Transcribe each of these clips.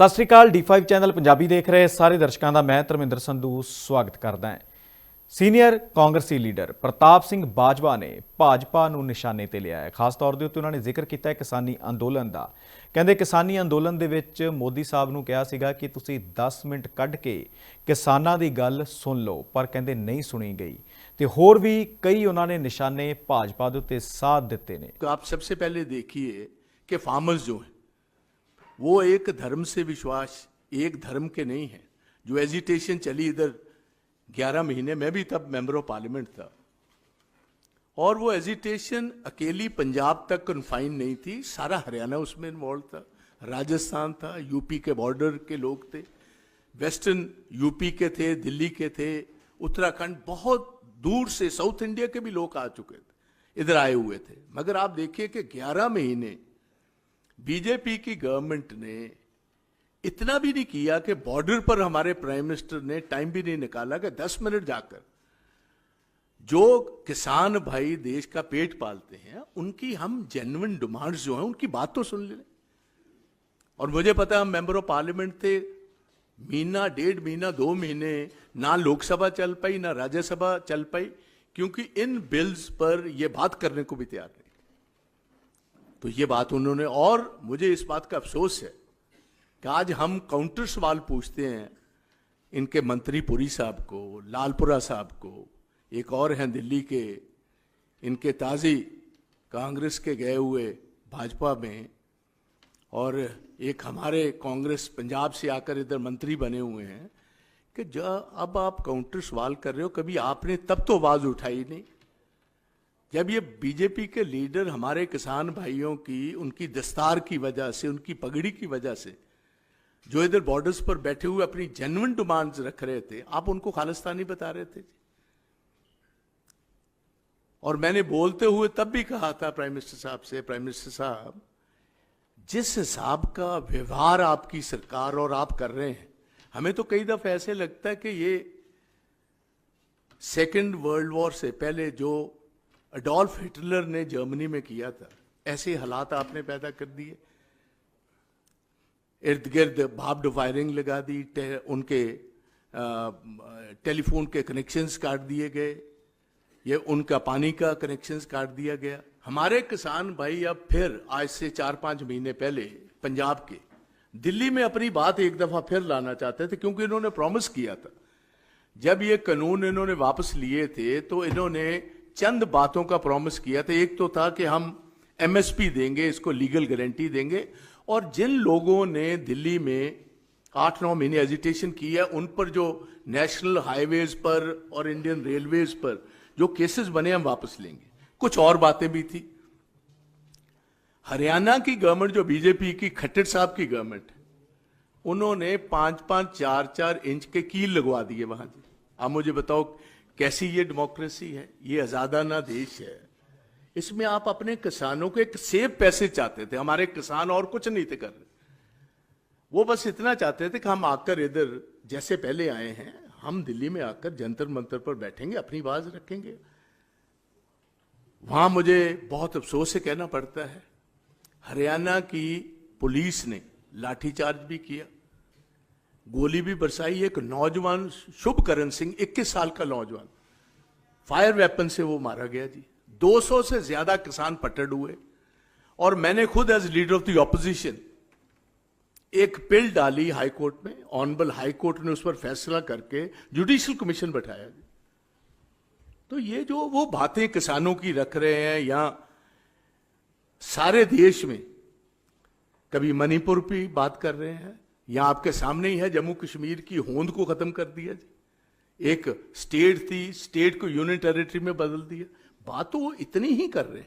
ਸਤਿ ਸ੍ਰੀ ਅਕਾਲ D5 channel Punjabi ਦੇਖ ਰਹੇ ਸਾਰੇ ਦਰਸ਼ਕਾਂ ਦਾ ਮੈਂ ਧਰਮਿੰਦਰ ਸੰਧੂ ਸਵਾਗਤ ਕਰਦਾ ਹਾਂ। ਸੀਨੀਅਰ ਕਾਂਗਰਸੀ ਲੀਡਰ ਪ੍ਰਤਾਪ ਸਿੰਘ ਬਾਜਵਾ ਨੇ ਭਾਜਪਾ ਨੂੰ ਨਿਸ਼ਾਨੇ ਤੇ ਲਿਆ ਹੈ। ਖਾਸ ਤੌਰ ਦੇ ਉੱਤੇ ਉਹਨਾਂ ਨੇ ਜ਼ਿਕਰ ਕੀਤਾ ਕਿਸਾਨੀ ਅੰਦੋਲਨ ਦਾ। ਕਹਿੰਦੇ ਕਿਸਾਨੀ ਅੰਦੋਲਨ ਦੇ ਵਿੱਚ ਮੋਦੀ ਸਾਹਿਬ ਨੂੰ ਕਿਹਾ ਸੀਗਾ ਕਿ ਤੁਸੀਂ 10 ਮਿੰਟ ਕੱਢ ਕੇ ਕਿਸਾਨਾਂ ਦੀ ਗੱਲ ਸੁਣ ਲਓ, ਪਰ ਕਹਿੰਦੇ ਨਹੀਂ ਸੁਣੀ ਗਈ। ਤੇ ਹੋਰ ਵੀ ਕਈ ਉਹਨਾਂ ਨੇ ਨਿਸ਼ਾਨੇ ਭਾਜਪਾ ਦੇ ਉੱਤੇ ਸਾਥ ਦਿੱਤੇ ਨੇ। ਆਪ ਸਭ ਤੋਂ ਪਹਿਲੇ ਦੇਖੀਏ ਕਿ ਫਾਰਮਰਸ ਜੋ ਹੈ वो एक धर्म से विश्वास, एक धर्म के नहीं है। जो एजिटेशन चली इधर 11 महीने, में भी तब मेंबर ऑफ़ पार्लियामेंट था। और वो एजिटेशन अकेली पंजाब तक कन्फाइन नहीं थी। सारा हरियाणा उसमें इन्वॉल्व था। राजस्थान था यूपी के बॉर्डर के लोग थे। वेस्टर्न यूपी के थे, दिल्ली के थे, उत्तराखंड बहुत दूर से साउथ इंडिया के भी लोग आ चुके थे। इधर आए हुए थे। मगर आप देखिए कि 11 महीने बीजेपी की गवर्नमेंट ने इतना भी नहीं किया कि बॉर्डर पर हमारे प्राइम मिनिस्टर ने टाइम भी नहीं निकाला कि 10 मिनट जाकर जो किसान भाई देश का पेट पालते हैं, उनकी हम जेन्युन डिमांड्स जो हैं, उनकी बात तो सुन लें। और मुझे पता है हम मेंबर ऑफ़ पार्लियामेंट थे, महीना, डेढ़ महीना, दो महीने, ना लोकसभा चल पाई, ना राज्यसभा चल पाई, क्योंकि इन बिल्स पर यह बात करने को भी तैयार तो ये बात उन्होंने, और मुझे इस बात का अफसोस है कि आज हम काउंटर सवाल पूछते हैं इनके मंत्री पुरी साहब को, लालपुरा साहब को, एक और हैं दिल्ली के, इनके ताजी कांग्रेस के गए हुए भाजपा में, और एक हमारे कांग्रेस पंजाब से आकर इधर मंत्री बने हुए हैं कि जब अब आप काउंटर सवाल कर रहे हो, कभी आपने तब तो आवाज़ उठाई नहीं। जब ये बीजेपी के लीडर हमारे किसान भाइयों की, उनकी दस्तार की वजह से, उनकी पगड़ी की वजह से, जो इधर बॉर्डर्स पर बैठे हुए अपनी जेन्युइन डिमांड्स रख रहे थे, आप उनको खालिस्तानी बता रहे थे? और मैंने बोलते हुए तब भी कहा था प्राइम मिनिस्टर साहब से प्राइम मिनिस्टर साहब, जिस हिसाब का व्यवहार आपकी सरकार और आप कर रहे हैं, हमें तो कई दफे ऐसे लगता है कि ये सेकेंड वर्ल्ड वॉर से पहले जो अडोल्फ हिटलर ने जर्मनी में किया था। ऐसे हालात आपने पैदा कर दिए। इर्द गिर्द भाप्ड वायरिंग लगा दी उनके टेलीफोन के कनेक्शंस काट दिए गए। ये उनका पानी का कनेक्शंस काट दिया गया। हमारे किसान भाई, अब फिर आज से चार पाँच महीने पहले पंजाब के, दिल्ली में अपनी बात एक दफ़ा फिर लाना चाहते थे, क्योंकि इन्होंने प्रॉमिस किया था। जब ये कानून इन्होंने वापस लिए थे तो इन्होंने चंद बातों का प्रॉमिस किया था। एक तो था कि हम एमएसपी देंगे, इसको लीगल गारंटी देंगे। और जिन लोगों ने दिल्ली में आठ नौ महीने एजिटेशन की है उन पर जो नेशनल हाईवेज पर और इंडियन रेलवेज पर जो केसेस बने, हम वापस लेंगे। कुछ और बातें भी थी। हरियाणा की गवर्नमेंट जो बीजेपी की खट्टर साहब की गवर्नमेंट उन्होंने पाँच पाँच चार चार इंच के कील लगवा दिए वहाँ आप मुझे बताओ कैसी ये डेमोक्रेसी है? ये आजादाना देश है। इसमें आप अपने किसानों को एक सेब पैसे चाहते थे, हमारे किसान और कुछ नहीं थे कर रहे। वो बस इतना चाहते थे कि हम आकर इधर, जैसे पहले आए हैं, हम दिल्ली में आकर जंतर मंतर पर बैठेंगे, अपनी आवाज़ रखेंगे। वहाँ मुझे बहुत अफसोस से कहना पड़ता है, हरियाणा की पुलिस ने लाठीचार्ज भी किया। गोली भी बरसाई, एक नौजवान शुभकरण सिंह 21 साल का नौजवान। फायर वेपन से वो मारा गया जी। 200 से ज़्यादा किसान पटड़ हुए। और मैंने खुद as leader of the opposition एक पिल डाली हाई कोर्ट में ऑनबल हाई कोर्ट ने उस पर फैसला करके जुडिशियल कमीशन बैठाया तो ये जो वो बातें किसानों की रख रहे हैं या सारे देश में, कभी मणिपुर की बात कर रहे हैं या आपके सामने ही है, जम्मू कश्मीर की होंद को खत्म कर दिया जी। एक स्टेट थी, स्टेट को यूनियन टेरिटरी में बदल दिया। बात तो वो इतनी ही कर रहे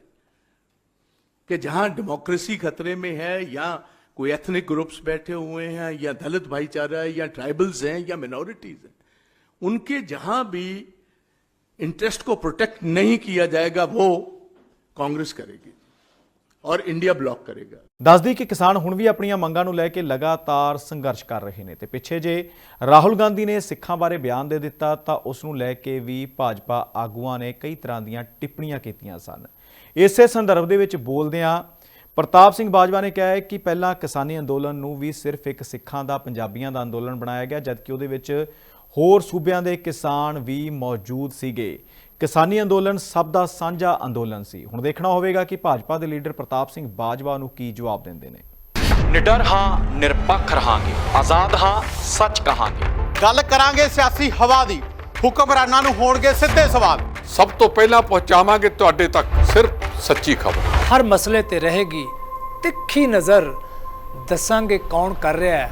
कि जहाँ डेमोक्रेसी खतरे में है, या कोई एथनिक ग्रुप्स बैठे हुए हैं, या दलित भाईचारा है, या ट्राइबल्स हैं, या मिनोरिटीज हैं, उनके जहाँ भी इंटरेस्ट को प्रोटेक्ट नहीं किया जाएगा, वो कांग्रेस करेगी। ਔਰ ਇੰਡੀਆ ਬਲੌਕ ਕਰੇਗਾ। ਦੱਸਦੀ ਕਿ ਕਿਸਾਨ ਹੁਣ ਵੀ ਆਪਣੀਆਂ ਮੰਗਾਂ ਨੂੰ ਲੈ ਕੇ ਲਗਾਤਾਰ ਸੰਘਰਸ਼ ਕਰ ਰਹੇ ਨੇ ਤੇ ਪਿੱਛੇ ਜੇ ਰਾਹੁਲ ਗਾਂਧੀ ਨੇ ਸਿੱਖਾਂ ਬਾਰੇ ਬਿਆਨ ਦੇ ਦਿੱਤਾ ਤਾਂ ਉਸ ਨੂੰ ਲੈ ਕੇ ਵੀ ਭਾਜਪਾ ਆਗੂਆਂ ਨੇ ਕਈ ਤਰ੍ਹਾਂ ਦੀਆਂ ਟਿੱਪਣੀਆਂ ਕੀਤੀਆਂ ਸਨ। ਇਸੇ ਸੰਦਰਭ ਦੇ ਵਿੱਚ ਬੋਲਦਿਆਂ ਪ੍ਰਤਾਪ ਸਿੰਘ ਬਾਜਵਾ ਨੇ ਕਿਹਾ ਹੈ ਕਿ ਪਹਿਲਾਂ ਕਿਸਾਨੀ ਅੰਦੋਲਨ ਨੂੰ ਵੀ ਸਿਰਫ ਇੱਕ ਸਿੱਖਾਂ ਦਾ, ਪੰਜਾਬੀਆਂ ਦਾ ਅੰਦੋਲਨ ਬਣਾਇਆ ਗਿਆ, ਜਦਕਿ ਉਹਦੇ ਵਿੱਚ ਹੋਰ ਸੂਬਿਆਂ ਦੇ ਕਿਸਾਨ ਵੀ ਮੌਜੂਦ ਸੀਗੇ। ਕਿਸਾਨੀ ਅੰਦੋਲਨ ਸਭ ਦਾ ਸਾਂਝਾ ਅੰਦੋਲਨ ਸੀ। ਹੁਣ ਦੇਖਣਾ ਹੋਵੇਗਾ ਕਿ ਭਾਜਪਾ ਦੇ ਲੀਡਰ ਪ੍ਰਤਾਪ ਸਿੰਘ ਬਾਜਵਾ ਨੂੰ ਕੀ ਜਵਾਬ ਦਿੰਦੇ ਨੇ। ਨਿਡਰ ਹਾਂ ਨਿਰਪੱਖ ਰਹਾਂਗੇ। ਆਜ਼ਾਦ ਹਾਂ ਸੱਚ ਕਹਾਂਗੇ। ਗੱਲ ਕਰਾਂਗੇ ਸਿਆਸੀ ਹਵਾ ਦੀ। ਹੁਕਮਰਾਨਾਂ ਨੂੰ ਹੋਣਗੇ ਸਿੱਧੇ ਸਵਾਲ। ਸਭ ਤੋਂ ਪਹਿਲਾਂ ਪਹੁੰਚਾਵਾਂਗੇ ਤੁਹਾਡੇ ਤੱਕ ਸਿਰਫ ਸੱਚੀ ਖਬਰ। ਹਰ ਮਸਲੇ ਤੇ ਰਹੇਗੀ ਤਿੱਖੀ ਨਜ਼ਰ। ਦੱਸਾਂਗੇ ਕੌਣ ਕਰ ਰਿਹਾ ਹੈ।